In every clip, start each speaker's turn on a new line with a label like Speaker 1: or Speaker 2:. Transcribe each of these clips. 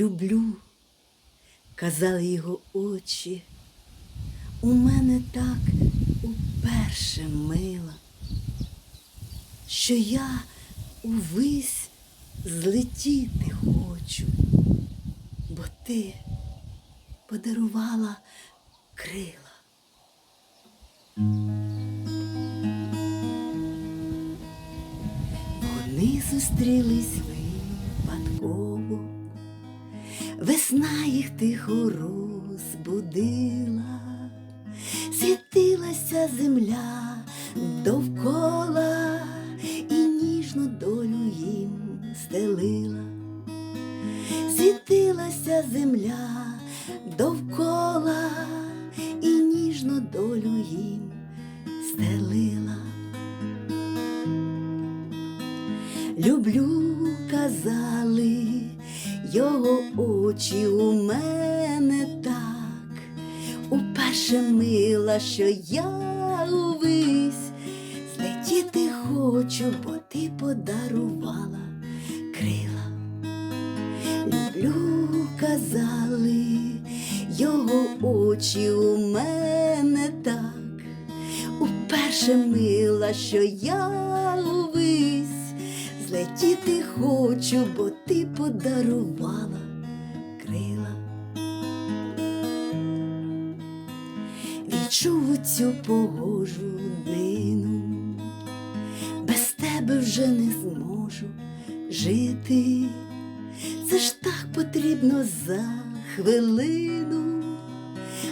Speaker 1: люблю, казали його очі. У мене так уперше мила, що я увись злетіти хочу, бо ти подарувала крила. Вони зустрілись тихо розбудила, світилася земля довкола і ніжну долю їм стелила, світилася земля довкола і ніжну долю їм стелила. Люблю, казали його очі у мене так, уперше мила, що я увись, злетіти хочу, бо ти подарувала крила. Люблю, казали його очі у мене так, уперше мила, що я злетіти хочу, бо ти подарувала крила. Відчув цю погожу днину, без тебе вже не зможу жити. Це ж так потрібно за хвилину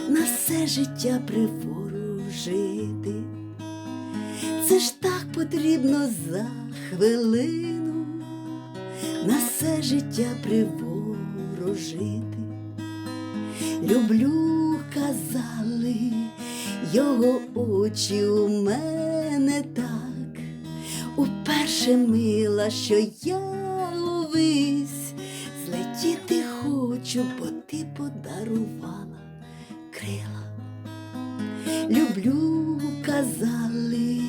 Speaker 1: на все життя приворожити. Це ж так потрібно за хвилину на все життя приворожити. Люблю, казали його очі у мене так, уперше мила, що я увись, злетіти хочу, бо ти подарувала крила. Люблю, казали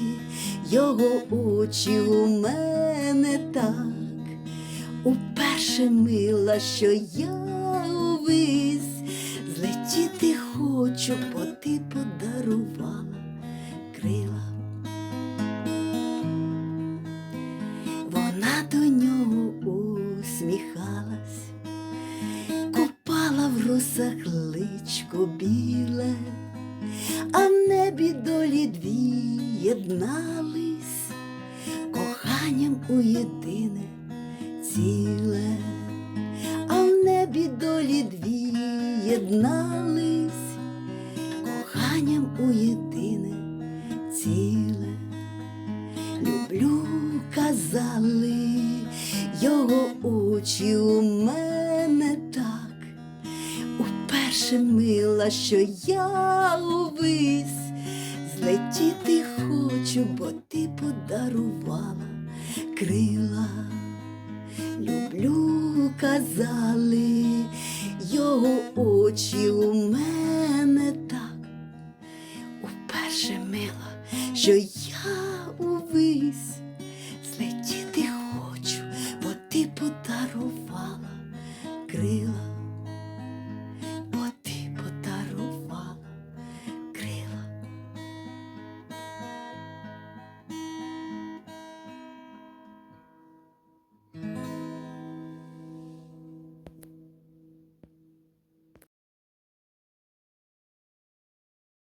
Speaker 1: його очі у мене так, уперше мила, що я увись, злетіти хочу, бо ти подарувала крила. Вона до нього усміхалась, купала в росах личко біле, а в небі долі дві єднались, коханням у єдине ціле, а в небі долі дві єднались, коханням у єдине ціле. Люблю, казали його очі у мене так, уперше мила, що я увись, злетіти хочу, бо ти подарувала крила. Люблю, казали його очі у мене так, уперше мила, що